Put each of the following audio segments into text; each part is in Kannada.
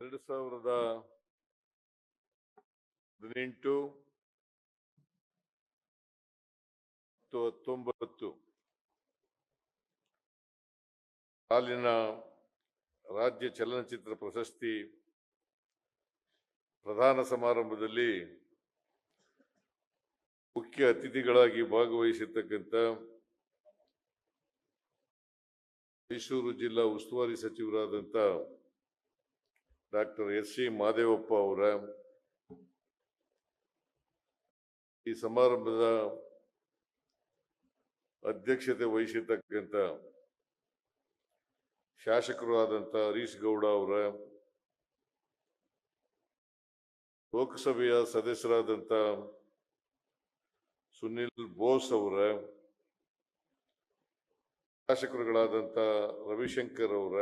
ಎರಡು ಸಾವಿರದ ಹದಿನೆಂಟು ಹತ್ತೊಂಬತ್ತು. ಸಾಲಿನ ರಾಜ್ಯ ಚಲನಚಿತ್ರ ಪ್ರಶಸ್ತಿ ಪ್ರಧಾನ ಸಮಾರಂಭದಲ್ಲಿ ಮುಖ್ಯ ಅತಿಥಿಗಳಾಗಿ ಭಾಗವಹಿಸಿರ್ತಕ್ಕಂಥ ಮೈಸೂರು ಜಿಲ್ಲಾ ಉಸ್ತುವಾರಿ ಸಚಿವರಾದಂಥ ಡಾಕ್ಟರ್ ಎಸ್ ಸಿ ಮಾದೇವಪ್ಪ ಅವರ ಈ ಸಮಾರಂಭದ ಅಧ್ಯಕ್ಷತೆ ವಹಿಸಿರ್ತಕ್ಕಂಥ ಶಾಸಕರು ಆದಂಥ ಹರೀಶ್ ಗೌಡ ಅವರ, ಲೋಕಸಭೆಯ ಸದಸ್ಯರಾದಂಥ ಸುನಿಲ್ ಬೋಸ್ ಅವರ, ಶಾಸಕರುಗಳಾದಂಥ ರವಿಶಂಕರ್ ಅವರ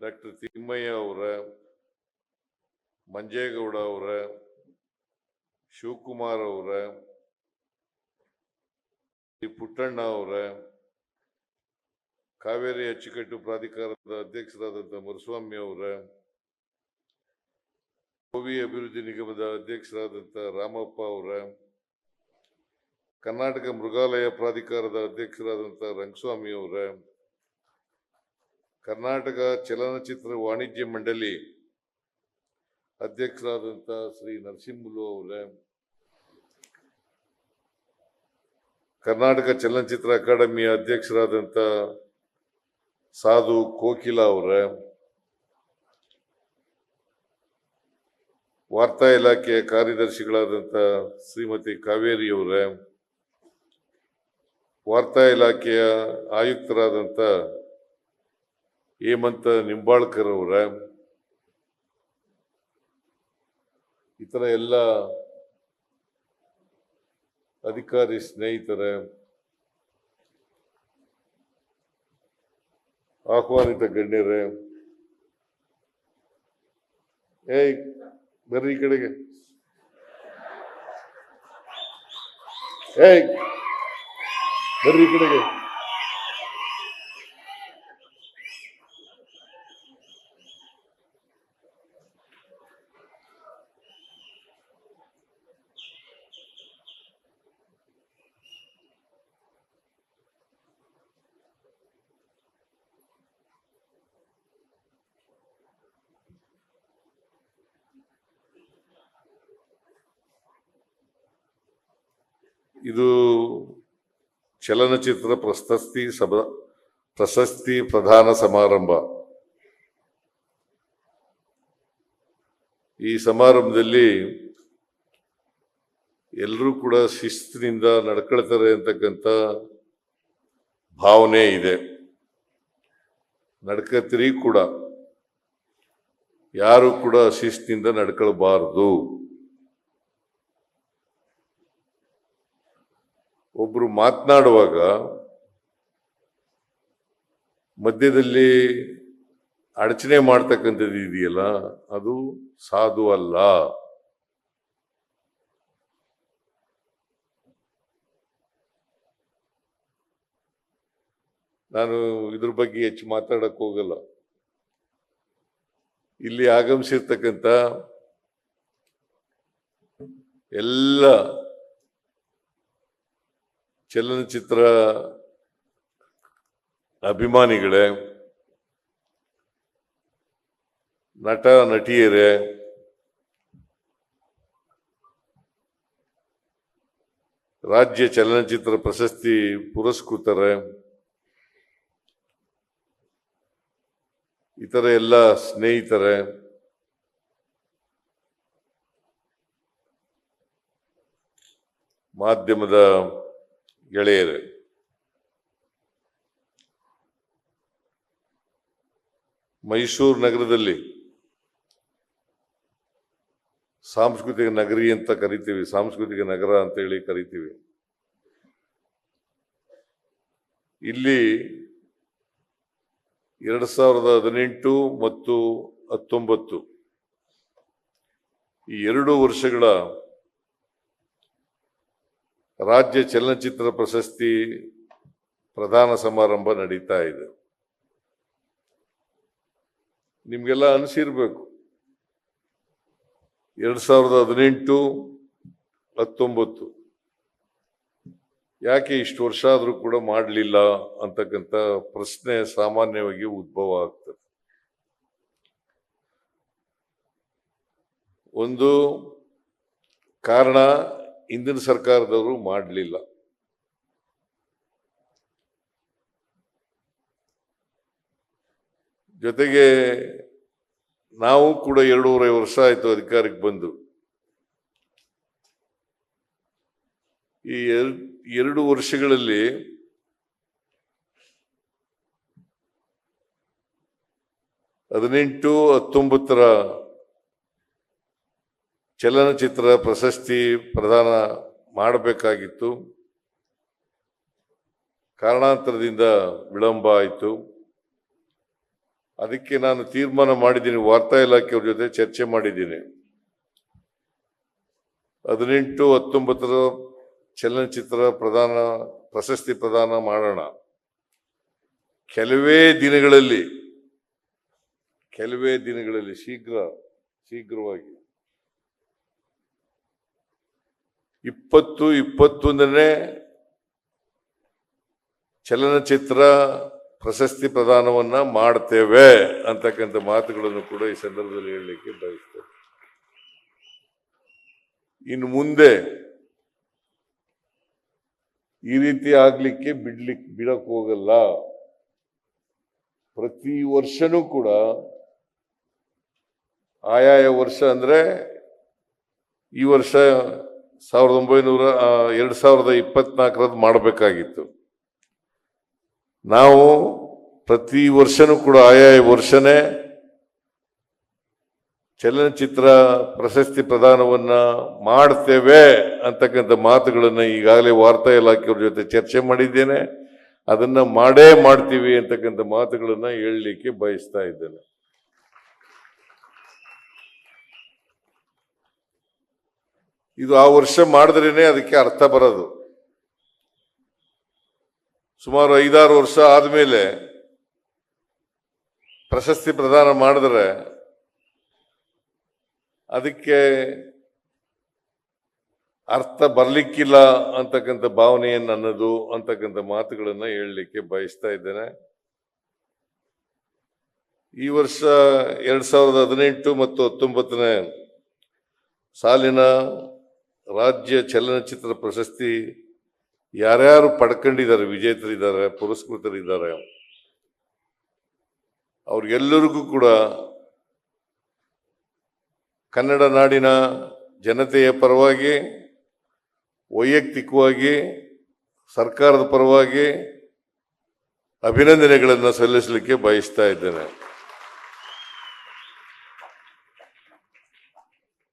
ಡಾಕ್ಟರ್ ತಿಮ್ಮಯ್ಯ ಅವರ ಮಂಜೇಗೌಡ ಅವರ ಶಿವಕುಮಾರ್ ಅವರ ಶ್ರೀ ಪುಟ್ಟಣ್ಣ ಅವರ ಕಾವೇರಿ ಅಚ್ಚುಕಟ್ಟು ಪ್ರಾಧಿಕಾರದ ಅಧ್ಯಕ್ಷರಾದಂಥ ಮರುಸ್ವಾಮಿ ಅವರ ಕೋವಿ ಅಭಿವೃದ್ಧಿ ನಿಗಮದ ಅಧ್ಯಕ್ಷರಾದಂಥ ರಾಮಪ್ಪ ಅವರ ಕರ್ನಾಟಕ ಮೃಗಾಲಯ ಪ್ರಾಧಿಕಾರದ ಅಧ್ಯಕ್ಷರಾದಂಥ ರಂಗಸ್ವಾಮಿ ಅವರ ಕರ್ನಾಟಕ ಚಲನಚಿತ್ರ ವಾಣಿಜ್ಯ ಮಂಡಳಿ ಅಧ್ಯಕ್ಷರಾದಂಥ ಶ್ರೀ ನರಸಿಂಹಲು ಅವರೇ, ಕರ್ನಾಟಕ ಚಲನಚಿತ್ರ ಅಕಾಡೆಮಿಯ ಅಧ್ಯಕ್ಷರಾದಂಥ ಸಾಧು ಕೋಕಿಲ ಅವರ, ವಾರ್ತಾ ಇಲಾಖೆಯ ಕಾರ್ಯದರ್ಶಿಗಳಾದಂಥ ಶ್ರೀಮತಿ ಕಾವೇರಿ ಅವರ, ವಾರ್ತಾ ಇಲಾಖೆಯ ಆಯುಕ್ತರಾದಂಥ ಹೇಮಂತ ನಿಂಬಾಳ್ಕರ್ ಅವರ ಥರ ಎಲ್ಲ ಅಧಿಕಾರಿ ಸ್ನೇಹಿತರ, ಆಹ್ವಾನಿತ ಗಣ್ಯರೇ, ಏಯ್, ಬರ್ರಿ ಈ ಕಡೆಗೆ. ಏಯ್, ಬರ್ರಿ ಈ ಕಡೆಗೆ. ಇದು ಚಲನಚಿತ್ರ ಪ್ರಶಸ್ತಿ ಸಭ, ಪ್ರಶಸ್ತಿ ಪ್ರಧಾನ ಸಮಾರಂಭ. ಈ ಸಮಾರಂಭದಲ್ಲಿ ಎಲ್ಲರೂ ಕೂಡ ಶಿಸ್ತಿನಿಂದ ನಡ್ಕೊಳ್ತಾರೆ ಅಂತಕ್ಕಂಥ ಭಾವನೆ ಇದೆ. ನಡ್ಕತ್ರಿ ಕೂಡ, ಯಾರು ಕೂಡ ಶಿಸ್ತಿನಿಂದ ನಡ್ಕೊಳ್ಬಾರ್ದು. ಒಬ್ರು ಮಾತನಾಡುವಾಗ ಮಧ್ಯದಲ್ಲಿ ಅಡಚಣೆ ಮಾಡ್ತಕ್ಕಂಥದ್ದು ಇದೆಯಲ್ಲ, ಅದು ಸಾಧು ಅಲ್ಲ. ನಾನು ಇದ್ರ ಬಗ್ಗೆ ಹೆಚ್ಚು ಮಾತಾಡಕ್ ಹೋಗಲ್ಲ. ಇಲ್ಲಿ ಆಗಮಿಸಿರ್ತಕ್ಕಂಥ ಎಲ್ಲ ಚಲನಚಿತ್ರ ಅಭಿಮಾನಿಗಳೇ ನಟ ನಟಿಯರೇ ರಾಜ್ಯ ಚಲನಚಿತ್ರ ಪ್ರಶಸ್ತಿ ಪುರಸ್ಕೃತರೇ ಇತರ ಎಲ್ಲ ಸ್ನೇಹಿತರೇ ಮಾಧ್ಯಮದ ಗೆಳೆಯರೇ. ಮೈಸೂರು ನಗರದಲ್ಲಿ ಸಾಂಸ್ಕೃತಿಕ ನಗರಿ ಅಂತ ಕರಿತೀವಿ, ಸಾಂಸ್ಕೃತಿಕ ನಗರ ಅಂತ ಹೇಳಿ ಕರಿತೀವಿ. ಇಲ್ಲಿ ಎರಡು ಸಾವಿರದ ಹದಿನೆಂಟು ಮತ್ತು ಹತ್ತೊಂಬತ್ತು ಈ ಎರಡು ವರ್ಷಗಳ ರಾಜ್ಯ ಚಲನಚಿತ್ರ ಪ್ರಶಸ್ತಿ ಪ್ರಧಾನ ಸಮಾರಂಭ ನಡೀತಾ ಇದೆ. ನಿಮಗೆಲ್ಲ ಅನಿಸಿರ್ಬೇಕು. ಎರಡು ಸಾವಿರದ ಹದಿನೆಂಟು, ಹತ್ತೊಂಬತ್ತು. ಯಾಕೆ ಇಷ್ಟು ವರ್ಷ ಆದ್ರೂ ಕೂಡ ಮಾಡಲಿಲ್ಲ ಅಂತಕ್ಕಂಥ ಪ್ರಶ್ನೆ ಸಾಮಾನ್ಯವಾಗಿ ಉದ್ಭವ ಆಗ್ತದೆ. ಒಂದು ಕಾರಣ ಹಿಂದಿನ ಸರ್ಕಾರದವರು ಮಾಡಲಿಲ್ಲ. ಜೊತೆಗೆ ನಾವು ಕೂಡ ಎರಡೂವರೆ ವರ್ಷ ಆಯಿತು ಅಧಿಕಾರಕ್ಕೆ ಬಂದು. ಈ ಎರ್- ಎರಡು ವರ್ಷಗಳಲ್ಲಿ ಹದಿನೆಂಟು ಹತ್ತೊಂಬತ್ತರ ಚಲನಚಿತ್ರ ಪ್ರಶಸ್ತಿ ಪ್ರದಾನ ಮಾಡಬೇಕಾಗಿತ್ತು. ಕಾರಣಾಂತರದಿಂದ ವಿಳಂಬ ಆಯಿತು. ಅದಕ್ಕೆ ನಾನು ತೀರ್ಮಾನ ಮಾಡಿದ್ದೀನಿ, ವಾರ್ತಾ ಇಲಾಖೆಯವ್ರ ಜೊತೆ ಚರ್ಚೆ ಮಾಡಿದ್ದೀನಿ. ಹದಿನೆಂಟು ಹತ್ತೊಂಬತ್ತರ ಚಲನಚಿತ್ರ ಪ್ರದಾನ, ಪ್ರಶಸ್ತಿ ಪ್ರದಾನ ಮಾಡೋಣ. ಕೆಲವೇ ದಿನಗಳಲ್ಲಿ ಕೆಲವೇ ದಿನಗಳಲ್ಲಿ ಶೀಘ್ರ, ಶೀಘ್ರವಾಗಿ ಇಪ್ಪತ್ತು ಇಪ್ಪತ್ತೊಂದನೇ ಚಲನಚಿತ್ರ ಪ್ರಶಸ್ತಿ ಪ್ರದಾನವನ್ನ ಮಾಡ್ತೇವೆ ಅಂತಕ್ಕಂಥ ಮಾತುಗಳನ್ನು ಕೂಡ ಈ ಸಂದರ್ಭದಲ್ಲಿ ಹೇಳಲಿಕ್ಕೆ ಬಯಸ್ತೇವೆ. ಇನ್ನು ಮುಂದೆ ಈ ರೀತಿ ಆಗ್ಲಿಕ್ಕೆ ಬಿಡ್ಲಿಕ್ಕೆ ಬಿಡಕ್ ಹೋಗಲ್ಲ. ಪ್ರತಿ ವರ್ಷನೂ ಕೂಡ ಆಯಾಯ ವರ್ಷ ಅಂದ್ರೆ ಈ ವರ್ಷ ಸಾವಿರದ ಒಂಬೈನೂರ ಎರಡು ಸಾವಿರದ ಇಪ್ಪತ್ನಾಲ್ಕರದ್ದು ಮಾಡಬೇಕಾಗಿತ್ತು. ನಾವು ಪ್ರತಿ ವರ್ಷನೂ ಕೂಡ ಆಯಾಯ ವರ್ಷನೇ ಚಲನಚಿತ್ರ ಪ್ರಶಸ್ತಿ ಪ್ರದಾನವನ್ನು ಮಾಡ್ತೇವೆ ಅಂತಕ್ಕಂಥ ಮಾತುಗಳನ್ನು ಈಗಾಗಲೇ ವಾರ್ತಾ ಇಲಾಖೆಯವ್ರ ಜೊತೆ ಚರ್ಚೆ ಮಾಡಿದ್ದೇನೆ. ಅದನ್ನು ಮಾಡೇ ಮಾಡ್ತೀವಿ ಅಂತಕ್ಕಂಥ ಮಾತುಗಳನ್ನು ಹೇಳಲಿಕ್ಕೆ ಬಯಸ್ತಾ ಇದ್ದೇನೆ. ಇದು ಆ ವರ್ಷ ಮಾಡಿದ್ರೇನೆ ಅದಕ್ಕೆ ಅರ್ಥ ಬರೋದು. ಸುಮಾರು ಐದಾರು ವರ್ಷ ಆದಮೇಲೆ ಪ್ರಶಸ್ತಿ ಪ್ರದಾನ ಮಾಡಿದ್ರೆ ಅದಕ್ಕೆ ಅರ್ಥ ಬರಲಿಕ್ಕಿಲ್ಲ ಅಂತಕ್ಕಂಥ ಭಾವನೆಯನ್ನು ಅನ್ನೋದು, ಅಂತಕ್ಕಂಥ ಮಾತುಗಳನ್ನು ಹೇಳಲಿಕ್ಕೆ ಬಯಸ್ತಾ ಇದ್ದೇನೆ. ಈ ವರ್ಷ ಎರಡ್ ಸಾವಿರದ ಹದಿನೆಂಟು ಮತ್ತು ಹತ್ತೊಂಬತ್ತನೇ ಸಾಲಿನ ರಾಜ್ಯ ಚಲನಚಿತ್ರ ಪ್ರಶಸ್ತಿ ಯಾರ್ಯಾರು ಪಡ್ಕೊಂಡಿದ್ದಾರೆ, ವಿಜೇತರಿದ್ದಾರೆ, ಪುರಸ್ಕೃತರಿದ್ದಾರೆ, ಅವ್ರಿಗೆಲ್ಲರಿಗೂ ಕೂಡ ಕನ್ನಡ ನಾಡಿನ ಜನತೆಯ ಪರವಾಗಿ, ವೈಯಕ್ತಿಕವಾಗಿ, ಸರ್ಕಾರದ ಪರವಾಗಿ ಅಭಿನಂದನೆಗಳನ್ನು ಸಲ್ಲಿಸಲಿಕ್ಕೆ ಬಯಸ್ತಾ ಇದ್ದೇನೆ.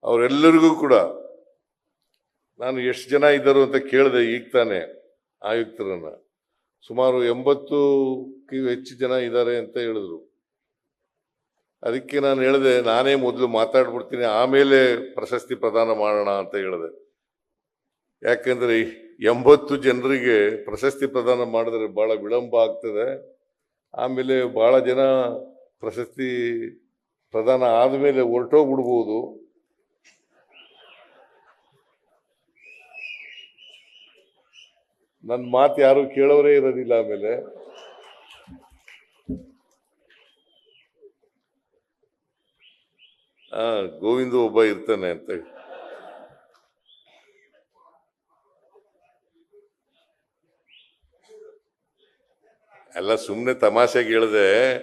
ಅವರೆಲ್ಲರಿಗೂ ಕೂಡ ನಾನು ಎಷ್ಟು ಜನ ಇದ್ದರು ಅಂತ ಕೇಳಿದೆ ಈಗ ತಾನೆ ಆಯುಕ್ತರನ್ನ. ಸುಮಾರು ಎಂಬತ್ತಕ್ಕೂ ಹೆಚ್ಚು ಜನ ಇದ್ದಾರೆ ಅಂತ ಹೇಳಿದ್ರು. ಅದಕ್ಕೆ ನಾನು ಹೇಳಿದೆ, ನಾನೇ ಮೊದಲು ಮಾತಾಡ್ಬಿಡ್ತೀನಿ, ಆಮೇಲೆ ಪ್ರಶಸ್ತಿ ಪ್ರದಾನ ಮಾಡೋಣ ಅಂತ ಹೇಳಿದೆ. ಯಾಕಂದ್ರೆ ಎಂಬತ್ತು ಜನರಿಗೆ ಪ್ರಶಸ್ತಿ ಪ್ರದಾನ ಮಾಡಿದ್ರೆ ಬಹಳ ವಿಳಂಬ ಆಗ್ತದೆ. ಆಮೇಲೆ ಬಹಳ ಜನ ಪ್ರಶಸ್ತಿ ಪ್ರದಾನ ಆದಮೇಲೆ ಹೊರಟೋಗ್ಬಿಡ್ಬೋದು. ನನ್ನ ಮಾತು ಯಾರು ಕೇಳೋರೇ ಇರೋದಿಲ್ಲ ಆಮೇಲೆ. ಆ, ಗೋವಿಂದ ಒಬ್ಬ ಇರ್ತಾನೆ ಅಂತ. ಎಲ್ಲ ಸುಮ್ಮನೆ ತಮಾಷೆಗೆ ಹೇಳಿದೆ.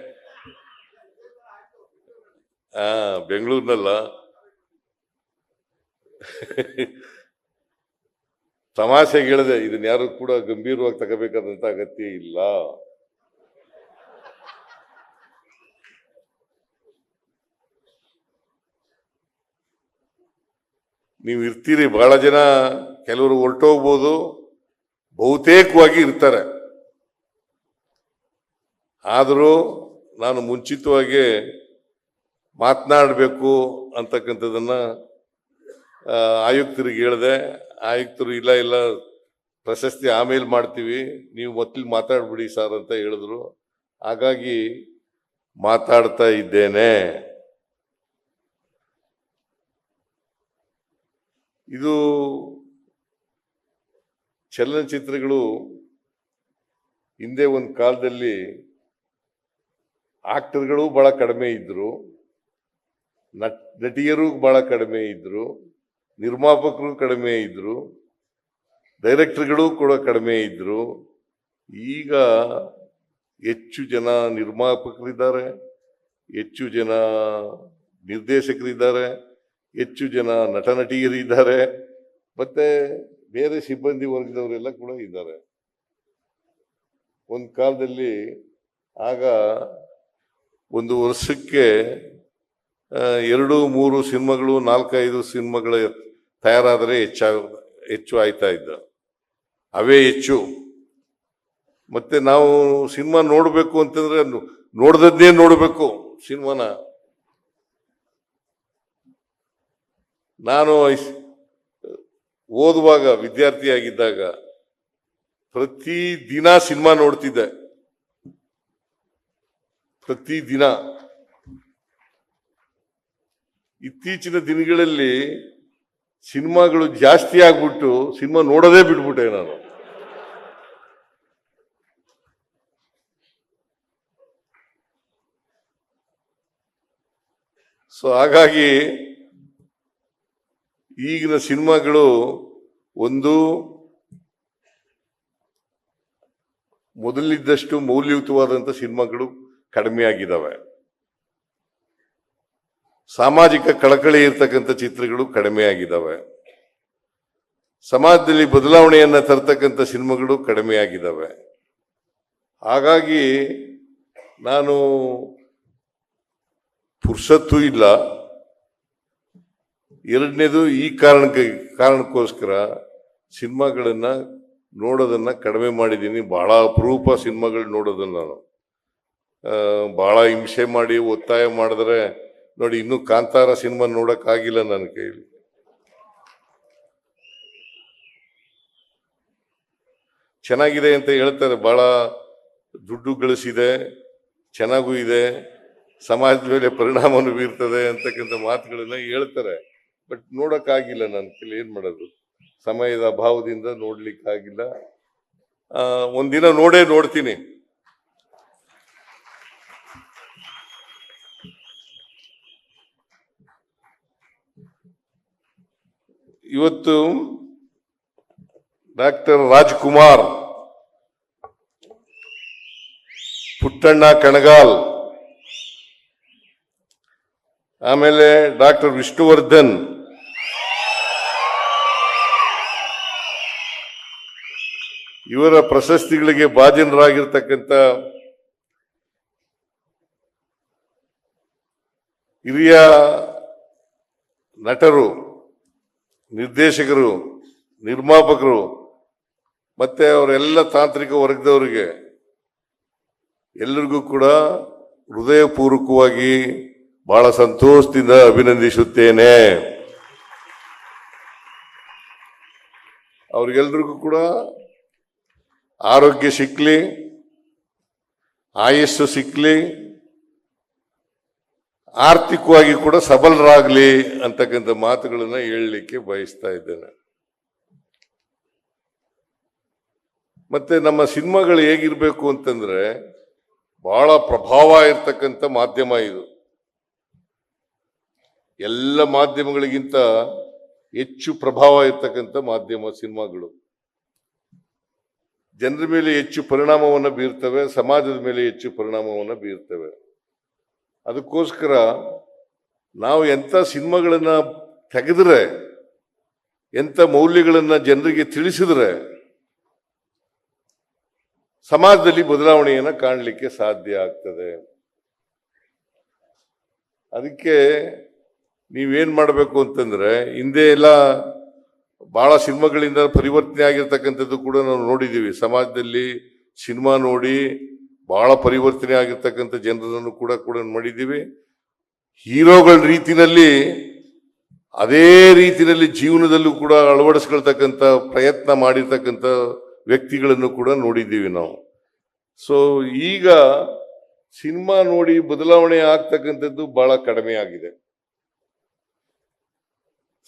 ಆ, ಬೆಂಗಳೂರಿನಲ್ಲ. ತಮಾಷೆಗೆ ಹೇಳಿದೆ ಇದನ್ನ ಯಾರು ಕೂಡ ಗಂಭೀರವಾಗಿ ತಗೋಬೇಕಾದಂತ ಅಗತ್ಯ ಇಲ್ಲ. ನೀವು ಇರ್ತೀರಿ, ಬಹಳ ಜನ ಕೆಲವರು ಹೊರಟೋಗ್ಬೋದು, ಬಹುತೇಕವಾಗಿ ಇರ್ತಾರೆ. ಆದರೂ ನಾನು ಮುಂಚಿತವಾಗಿ ಮಾತನಾಡಬೇಕು ಅಂತಕ್ಕಂಥದ್ದನ್ನು ಆಯುಕ್ತರಿಗೆ ಹೇಳಿದೆ ಆಯುಕ್ತರು, ಇಲ್ಲ ಇಲ್ಲ, ಪ್ರಶಸ್ತಿ ಆಮೇಲೆ ಮಾಡ್ತೀವಿ, ನೀವು ಮೊದಲು ಮಾತಾಡ್ಬಿಡಿ ಸರ್ ಅಂತ ಹೇಳಿದ್ರು. ಹಾಗಾಗಿ ಮಾತಾಡ್ತಾ ಇದ್ದೇನೆ. ಇದು ಚಲನಚಿತ್ರಗಳು ಹಿಂದೆ ಒಂದು ಕಾಲದಲ್ಲಿ ಆಕ್ಟರ್ಗಳು ಬಹಳ ಕಡಿಮೆ ಇದ್ದರು ನಟ್, ನಟಿಯರು ಬಹಳ ಕಡಿಮೆ ಇದ್ರು. ನಿರ್ಮಾಪಕರು ಕಡಿಮೆ ಇದ್ರು, ಡೈರೆಕ್ಟರ್ಗಳು ಕೂಡ ಕಡಿಮೆ ಇದ್ರು. ಈಗ ಹೆಚ್ಚು ಜನ ನಿರ್ಮಾಪಕರಿದ್ದಾರೆ, ಹೆಚ್ಚು ಜನ ನಿರ್ದೇಶಕರಿದ್ದಾರೆ, ಹೆಚ್ಚು ಜನ ನಟ ನಟಿಯರಿದ್ದಾರೆ ಮತ್ತೆ ಬೇರೆ ಸಿಬ್ಬಂದಿ ವರ್ಗದವರೆಲ್ಲ ಕೂಡ ಇದ್ದಾರೆ. ಒಂದು ಕಾಲದಲ್ಲಿ ಆಗ ಒಂದು ವರ್ಷಕ್ಕೆ ಎರಡು, ಮೂರು ಸಿನಿಮಾಗಳು, ನಾಲ್ಕೈದು ಸಿನಿಮಾಗಳ ತಯಾರಾದರೆ ಹೆಚ್ಚಾಗ ಹೆಚ್ಚು ಆಯ್ತಾ ಇದ್ದ. ಅವೇ ಹೆಚ್ಚು. ಮತ್ತೆ ನಾವು ಸಿನಿಮಾ ನೋಡಬೇಕು ಅಂತಂದ್ರೆ ನೋಡ್ದದ್ದೇ ನೋಡಬೇಕು ಸಿನಿಮಾನ. ನಾನು ಓದುವಾಗ ವಿದ್ಯಾರ್ಥಿಯಾಗಿದ್ದಾಗ ಪ್ರತಿ ದಿನ ಸಿನಿಮಾ ನೋಡ್ತಿದ್ದೆ. ಪ್ರತಿ ದಿನ. ಇತ್ತೀಚಿನ ದಿನಗಳಲ್ಲಿ ಸಿನಿಮಾಗಳು ಜಾಸ್ತಿ ಆಗ್ಬಿಟ್ಟು ಸಿನಿಮಾ ನೋಡೋದೇ ಬಿಟ್ಬಿಟ್ಟೆ ನಾನು. ಸೊ ಹಾಗಾಗಿ ಈಗಿನ ಸಿನಿಮಾಗಳು ಒಂದು, ಮೊದಲಿದ್ದಷ್ಟು ಮೌಲ್ಯಯುತವಾದಂಥ ಸಿನಿಮಾಗಳು ಕಡಿಮೆ ಆಗಿದ್ದಾವೆ. ಸಾಮಾಜಿಕ ಕಳಕಳಿ ಇರ್ತಕ್ಕಂಥ ಚಿತ್ರಗಳು ಕಡಿಮೆ ಆಗಿದ್ದಾವೆ ಸಮಾಜದಲ್ಲಿ ಬದಲಾವಣೆಯನ್ನು ತರ್ತಕ್ಕಂಥ ಸಿನಿಮಾಗಳು ಕಡಿಮೆ ಆಗಿದ್ದಾವೆ ಹಾಗಾಗಿ ನಾನು ಪುರ್ಸತ್ತು ಇಲ್ಲ. ಎರಡನೇದು ಈ ಕಾರಣಕ್ಕೆ, ಕಾರಣಕ್ಕೋಸ್ಕರ ಸಿನಿಮಾಗಳನ್ನ ನೋಡೋದನ್ನ ಕಡಿಮೆ ಮಾಡಿದ್ದೀನಿ. ಬಹಳ ಅಪರೂಪ ಸಿನಿಮಾಗಳು ನೋಡೋದನ್ನ ನಾನು. ಭಾಳ ಹಿಂಸೆ ಮಾಡಿ, ಒತ್ತಾಯ ಮಾಡಿದ್ರೆ ನೋಡಿ, ಇನ್ನೂ ಕಾಂತಾರ ಸಿನಿಮಾ ನೋಡೋಕ್ಕಾಗಿಲ್ಲ ನನ್ನ ಕೈಲಿ. ಚೆನ್ನಾಗಿದೆ ಅಂತ ಹೇಳ್ತಾರೆ, ಬಹಳ ದುಡ್ಡು ಗಳಿಸಿದೆ, ಚೆನ್ನಾಗೂ ಇದೆ, ಸಮಾಜದ ಮೇಲೆ ಪರಿಣಾಮವನ್ನು ಬೀರ್ತದೆ ಅಂತಕ್ಕಂಥ ಮಾತುಗಳನ್ನ ಹೇಳ್ತಾರೆ. ಬಟ್ ನೋಡೋಕ್ಕಾಗಿಲ್ಲ ನನ್ನ ಕೈಲಿ, ಏನು ಮಾಡೋದು? ಸಮಯದ ಅಭಾವದಿಂದ ನೋಡ್ಲಿಕ್ಕಾಗಿಲ್ಲ. ಒಂದಿನ ನೋಡೇ ನೋಡ್ತೀನಿ. ಇವತ್ತು ಡಾಕ್ಟರ್ ರಾಜ್ಕುಮಾರ್ ಪುಟ್ಟಣ್ಣ ಕಣಗಾಲ್ ಆಮೇಲೆ ಡಾಕ್ಟರ್ ವಿಷ್ಣುವರ್ಧನ್ ಇವರ ಪ್ರಶಸ್ತಿಗಳಿಗೆ ಭಾಜನರಾಗಿರ್ತಕ್ಕಂಥ ಹಿರಿಯ ನಟರು ನಿರ್ದೇಶಕರು, ನಿರ್ಮಾಪಕರು, ಮತ್ತೆ ಅವರೆಲ್ಲ ತಾಂತ್ರಿಕ ವರ್ಗದವರಿಗೆ ಎಲ್ಲರಿಗೂ ಕೂಡ ಹೃದಯಪೂರ್ವಕವಾಗಿ ಬಹಳ ಸಂತೋಷದಿಂದ ಅಭಿನಂದಿಸುತ್ತೇನೆ. ಅವ್ರಿಗೆಲ್ರಿಗೂ ಕೂಡ ಆರೋಗ್ಯ ಸಿಕ್ಕಲಿ ಆಯಸ್ಸು ಸಿಕ್ಲಿ ಆರ್ಥಿಕವಾಗಿ ಕೂಡ ಸಬಲರಾಗ್ಲಿ ಅಂತಕ್ಕಂಥ ಮಾತುಗಳನ್ನು ಹೇಳಲಿಕ್ಕೆ ಬಯಸ್ತಾ ಇದ್ದೇನೆ. ಮತ್ತೆ ನಮ್ಮ ಸಿನಿಮಾಗಳು ಹೇಗಿರಬೇಕು ಅಂತಂದ್ರೆ ಬಹಳ ಪ್ರಭಾವ ಇರ್ತಕ್ಕಂಥ ಮಾಧ್ಯಮ ಇದು. ಎಲ್ಲ ಮಾಧ್ಯಮಗಳಿಗಿಂತ ಹೆಚ್ಚು ಪ್ರಭಾವ ಇರ್ತಕ್ಕಂಥ ಮಾಧ್ಯಮ ಸಿನಿಮಾಗಳು. ಜನರ ಮೇಲೆ ಹೆಚ್ಚು ಪರಿಣಾಮವನ್ನು ಬೀರ್ತವೆ, ಸಮಾಜದ ಮೇಲೆ ಹೆಚ್ಚು ಪರಿಣಾಮವನ್ನು ಬೀರ್ತವೆ. ಅದಕ್ಕೋಸ್ಕರ ನಾವು ಎಂಥ ಸಿನಿಮಾಗಳನ್ನು ತೆಗೆದ್ರೆ, ಎಂಥ ಮೌಲ್ಯಗಳನ್ನು ಜನರಿಗೆ ತಿಳಿಸಿದ್ರೆ ಸಮಾಜದಲ್ಲಿ ಬದಲಾವಣೆಯನ್ನು ಕಾಣಲಿಕ್ಕೆ ಸಾಧ್ಯ ಆಗ್ತದೆ. ಅದಕ್ಕೆ ನೀವೇನು ಮಾಡಬೇಕು ಅಂತಂದರೆ, ಹಿಂದೆ ಎಲ್ಲ ಭಾಳ ಸಿನಿಮಾಗಳಿಂದ ಪರಿವರ್ತನೆ ಆಗಿರ್ತಕ್ಕಂಥದ್ದು ಕೂಡ ನಾವು ನೋಡಿದ್ದೀವಿ ಸಮಾಜದಲ್ಲಿ ಸಿನಿಮಾ ನೋಡಿ ಬಹಳ ಪರಿವರ್ತನೆ ಆಗಿರ್ತಕ್ಕಂಥ ಜನರನ್ನು ಕೂಡ ಕೂಡ ಮಾಡಿದ್ದೀವಿ. ಹೀರೋಗಳ ರೀತಿಯಲ್ಲಿ ಅದೇ ರೀತಿಯಲ್ಲಿ ಜೀವನದಲ್ಲೂ ಕೂಡ ಅಳವಡಿಸ್ಕೊಳ್ತಕ್ಕಂಥ ಪ್ರಯತ್ನ ಮಾಡಿರ್ತಕ್ಕಂಥ ವ್ಯಕ್ತಿಗಳನ್ನು ಕೂಡ ನೋಡಿದ್ದೀವಿ ನಾವು. ಸೊ ಈಗ ಸಿನಿಮಾ ನೋಡಿ ಬದಲಾವಣೆ ಆಗ್ತಕ್ಕಂಥದ್ದು ಬಹಳ ಕಡಿಮೆ ಆಗಿದೆ.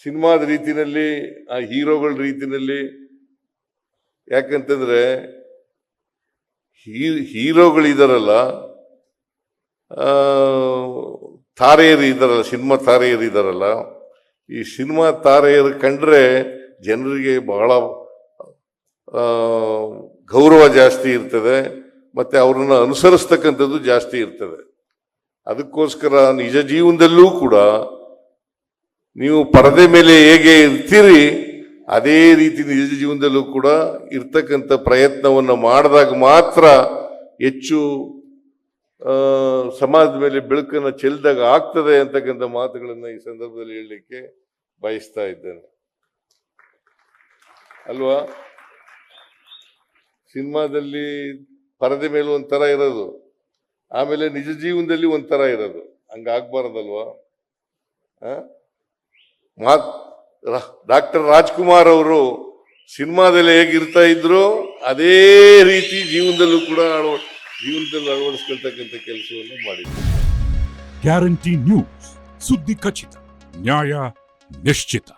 ಸಿನಿಮಾದ ರೀತಿಯಲ್ಲಿ, ಆ ಹೀರೋಗಳ ರೀತಿಯಲ್ಲಿ ಯಾಕಂತಂದ್ರೆ ಹೀ ಹೀರೋಗಳಿದಾರಲ್ಲ ತಾರೆಯರು ಇದ್ದಾರಲ್ಲ ಸಿನಿಮಾ ತಾರೆಯರು ಇದ್ದಾರಲ್ಲ ಈ ಸಿನಿಮಾ ತಾರೆಯರು ಕಂಡ್ರೆ ಜನರಿಗೆ ಬಹಳ ಗೌರವ ಜಾಸ್ತಿ ಇರ್ತದೆ, ಮತ್ತು ಅವರನ್ನು ಅನುಸರಿಸ್ತಕ್ಕಂಥದ್ದು ಜಾಸ್ತಿ ಇರ್ತದೆ. ಅದಕ್ಕೋಸ್ಕರ ನಿಜ ಜೀವನದಲ್ಲೂ ಕೂಡ ನೀವು ಪರದೆ ಮೇಲೆ ಹೇಗೆ ಇರ್ತೀರಿ ಅದೇ ರೀತಿ ನಿಜ ಜೀವನದಲ್ಲೂ ಕೂಡ ಇರ್ತಕ್ಕಂಥ ಪ್ರಯತ್ನವನ್ನು ಮಾಡಿದಾಗ ಮಾತ್ರ ಹೆಚ್ಚು ಸಮಾಜದ ಮೇಲೆ ಬೆಳಕನ್ನು ಚೆಲ್ಲಿದಾಗ ಆಗ್ತದೆ ಅಂತಕ್ಕಂಥ ಮಾತುಗಳನ್ನು ಈ ಸಂದರ್ಭದಲ್ಲಿ ಹೇಳಲಿಕ್ಕೆ ಬಯಸ್ತಾ ಇದ್ದೇನೆ. ಅಲ್ವಾ? ಸಿನಿಮಾದಲ್ಲಿ ಪರದೆ ಮೇಲೆ ಒಂಥರ ಇರೋದು. ಆಮೇಲೆ ನಿಜ ಜೀವನದಲ್ಲಿ ಒಂಥರ ಇರೋದು. ಹಂಗಾಗಬಾರ್ದಲ್ವಾ? ಮಾತ್ ಡಾಕ್ಟರ್ ರಾಜ್ಕುಮಾರ್ ಅವರು ಸಿನಿಮಾದಲ್ಲಿ ಹೇಗಿರ್ತಾ ಇದ್ರು ಅದೇ ರೀತಿ ಜೀವನದಲ್ಲೂ ಕೂಡ ಅಳವ, ಜೀವನದಲ್ಲಿ ಅಳವಡಿಸ್ಕೊಳ್ತಕ್ಕಂಥ ಕೆಲಸವನ್ನು ಮಾಡಿದ್ರು. Guarantee news. ಸುದ್ದಿ ಖಚಿತ. ನ್ಯಾಯ ನಿಶ್ಚಿತ.